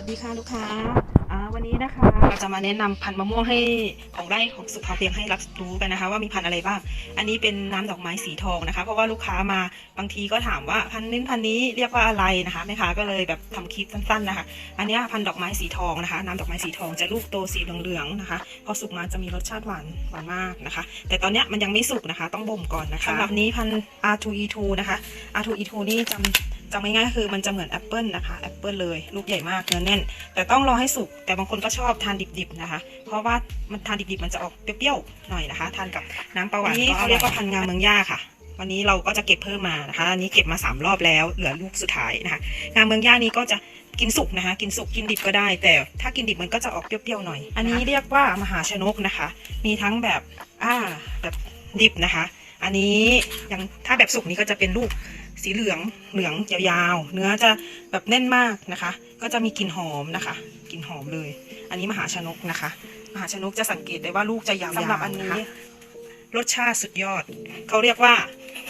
วัสดีค่ะลูกค้าอ่าวันนี้นะคะเราจะมาแนะนำพันธุ์มะม่วงให้ของไร่ของสุภาพเพียงให้รับรู้กันนะคะ ว่ามีพันธุ์อะไรบ้าง อันนี้เป็นน้ำดอกไม้สีทองนะคะ เพราะว่าลูกค้ามาบางทีก็ถามว่าพันธุ์นี้พันธุ์นี้เรียกว่าอะไรนะคะแม่ค้าก็เลยแบบทำคลิปสั้นๆนะคะ อันเนี้ยพันธุ์ดอกไม้สีทองนะคะ น้ำดอกไม้สีทองจะลูกโตสีเหลืองๆนะคะพอสุกมาจะมีรสชาติหวานหวานมากนะคะ แต่ตอนเนี้ยมันยังไม่สุกนะคะ ต้องบ่มก่อนนะคะสำหรับนี้พันธุ์ R2E2 นะคะ R2E2 นี่จำ จำง่ายๆก็คือมันจะเหมือนแอปเปิลนะคะแอปเปิลเลยลูกใหญ่มากเนื้อแน่น แต่ต้องรอให้สุก แต่บางคนก็ชอบทานดิบๆนะคะ เพราะว่ามันทานดิบๆมันจะออกเปรี้ยวๆหน่อยนะคะ ทานกับน้ำปลาหวานนี่เขาเรียกว่าพันธุ์งาเมืองย่าค่ะ วันนี้เราก็จะเก็บเพิ่มมานะคะอันนี้เก็บมาสามรอบแล้ว เหลือลูกสุดท้ายนะคะ งาเมืองย่านี้ก็จะกินสุกนะคะ กินสุกกินดิบก็ได้ แต่ถ้ากินดิบมันก็จะออกเปรี้ยวๆหน่อย อันนี้เรียกว่ามหาชนกนะคะ มีทั้งแบบอ่าแบบดิบนะคะ อันนี้ยังถ้าแบบสุกนี้ก็จะเป็นลูก สีเหลืองเหลืองยาวๆ เนื้อจะแบบแน่นมากนะคะ ก็จะมีกลิ่นหอมนะคะกลิ่นหอมเลย อันนี้มหาชนกนะคะ มหาชนกจะสังเกตได้ว่าลูกจะยาวๆสำหรับอันนี้ รสชาติสุดยอด เขาเรียกว่า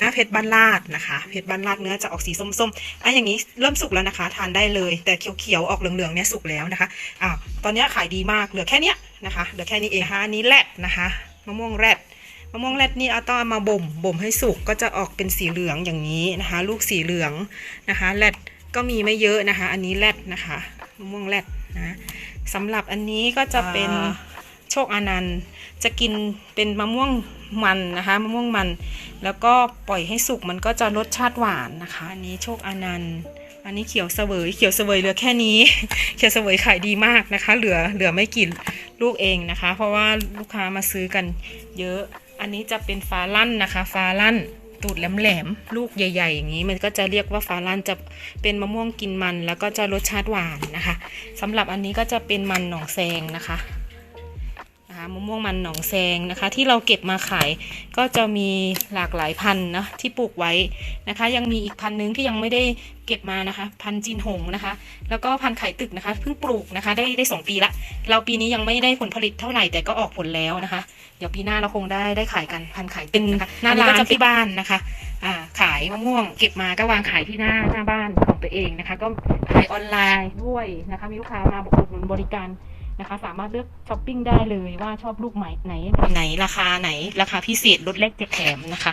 นะเพชรบ้านลาดนะคะ เพชรบ้านลาดเนื้อจะออกสีส้มๆอะอย่างนี้เริ่มสุกแล้วนะคะ ทานได้เลยแต่เขียวๆออกเหลืองๆเนี่ยสุกแล้วนะคะอ้าวตอนเนี้ยขายดีมากเหลือแค่เนี้ยนะคะเหลือแค่นี้เองนะคะอันนี้แรดนะคะมะม่วงแรด มะม่วงแรดนี่เอาต้องเอามาบ่มบ่มให้สุกก็จะออกเป็นสีเหลืองอย่างนี้นะคะ ลูกสีเหลืองนะคะแรดก็มีไม่เยอะนะคะ อันนี้แรดนะคะมะม่วงแรดนะสำหรับอันนี้ก็จะเป็นโชคอนันต์จะกินเป็นมะม่วงมันนะคะมะม่วงมัน แล้วก็ปล่อยให้สุกมันก็จะรสชาติหวานนะคะอันนี้โชคอนันต์อันนี้เขียวเสวยเขียวเสวยเหลือแค่นี้ เขียวเสวยขายดีมากนะคะ เหลือเหลือไม่กี่ลูกเองนะคะ เพราะว่าลูกค้ามาซื้อกันเยอะ อันนี้จะเป็นฟ้าลั่นนะคะ ฟ้าลั่นตูดแหลมๆลูกใหญ่ ๆ อย่างนี้มันก็จะเรียกว่าฟ้าลั่นจะเป็นมะม่วงกินมัน แล้วก็จะรสชาติหวานนะคะสำหรับอันนี้ก็จะเป็นมันหนองแซงนะคะ นะคะมะม่วงมันหนองแซงนะคะ ที่เราเก็บมาขายก็จะมีหลากหลายพันธุ์นะที่ปลูกไว้นะคะ ยังมีอีกพันธุ์หนึงที่ยังไม่ได้เก็บมานะคะ พันธุ์จีนหงนะคะ แล้วก็พันธุ์ไข่ตึกนะคะเพิ่งปลูกนะคะได้ได้สองปีละ เราปีนี้ยังไม่ได้ผลผลิตเท่าไหร่แต่ก็ออกผลแล้วนะคะ เดี๋ยวปีหน้าเราคงได้ได้ขายกันพันธุ์ไข่ตึกนะคะหน้าร้านก็จะที่บ้านนะคะอ่าขายมะม่วงเก็บมาก็วางขายที่หน้าหน้าบ้านของตัวเองนะคะ ก็ขายออนไลน์ด้วยนะคะ มีลูกค้ามาบอกอุดหนุนบริการ นะคะ สามารถเลือกช้อปปิ้งได้เลยว่าชอบลูกไหนไหนไหนราคาไหนราคาพิเศษลดแลกแถมนะคะ